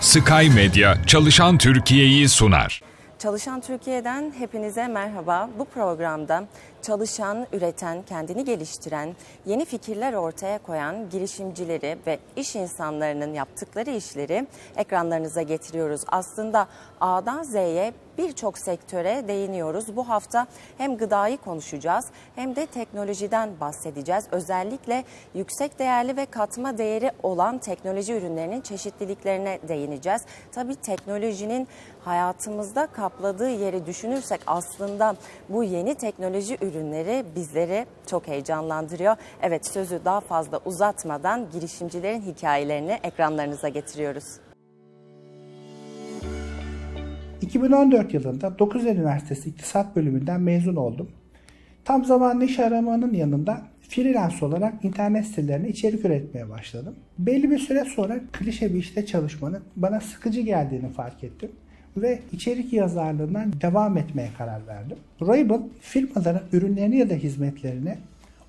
Sky Medya çalışan Türkiye'yi sunar. Çalışan Türkiye'den hepinize merhaba. Bu programda çalışan, üreten, kendini geliştiren, yeni fikirler ortaya koyan girişimcileri ve iş insanlarının yaptıkları işleri ekranlarınıza getiriyoruz. Aslında A'dan Z'ye birçok sektöre değiniyoruz. Bu hafta hem gıdayı konuşacağız hem de teknolojiden bahsedeceğiz. Özellikle yüksek değerli ve katma değeri olan teknoloji ürünlerinin çeşitliliklerine değineceğiz. Tabii teknolojinin hayatımızda kapladığı yeri düşünürsek aslında bu yeni teknoloji ürünleri bizleri çok heyecanlandırıyor. Evet sözü daha fazla uzatmadan girişimcilerin hikayelerini ekranlarınıza getiriyoruz. 2014 yılında 9 Eylül Üniversitesi İktisat Bölümünden mezun oldum. Tam zamanlı iş aramanın yanında freelance olarak internet sitelerine içerik üretmeye başladım. Belli bir süre sonra klişe bir işte çalışmanın bana sıkıcı geldiğini fark ettim ve içerik yazarlığından devam etmeye karar verdim. Roable firmaların ürünlerini ya da hizmetlerini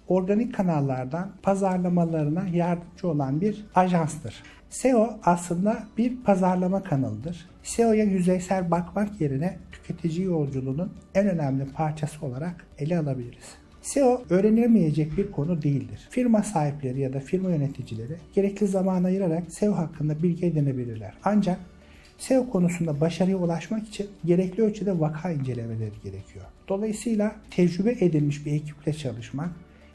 organik kanallardan pazarlamalarına yardımcı olan bir ajanstır. SEO aslında bir pazarlama kanalıdır. SEO'ya yüzeysel bakmak yerine tüketici yolculuğunun en önemli parçası olarak ele alabiliriz. SEO öğrenilemeyecek bir konu değildir. Firma sahipleri ya da firma yöneticileri gerekli zaman ayırarak SEO hakkında bilgi edinebilirler. Ancak SEO konusunda başarıya ulaşmak için gerekli ölçüde vaka incelemeleri gerekiyor. Dolayısıyla tecrübe edilmiş bir ekiple çalışmak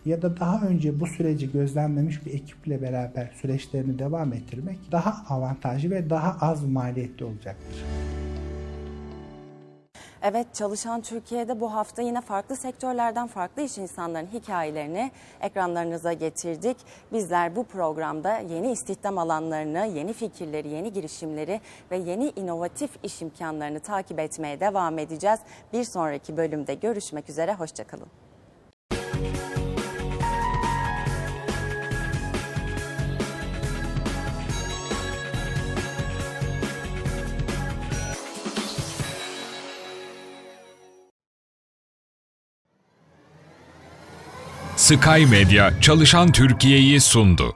ya da daha önce bu süreci gözlemlemiş bir ekiple beraber süreçlerini devam ettirmek daha avantajlı ve daha az maliyetli olacaktır. Evet çalışan Türkiye'de bu hafta yine farklı sektörlerden farklı iş insanlarının hikayelerini ekranlarınıza getirdik. Bizler bu programda yeni istihdam alanlarını, yeni fikirleri, yeni girişimleri ve yeni inovatif iş imkanlarını takip etmeye devam edeceğiz. Bir sonraki bölümde görüşmek üzere, hoşçakalın. Sky Medya çalışan Türkiye'yi sundu.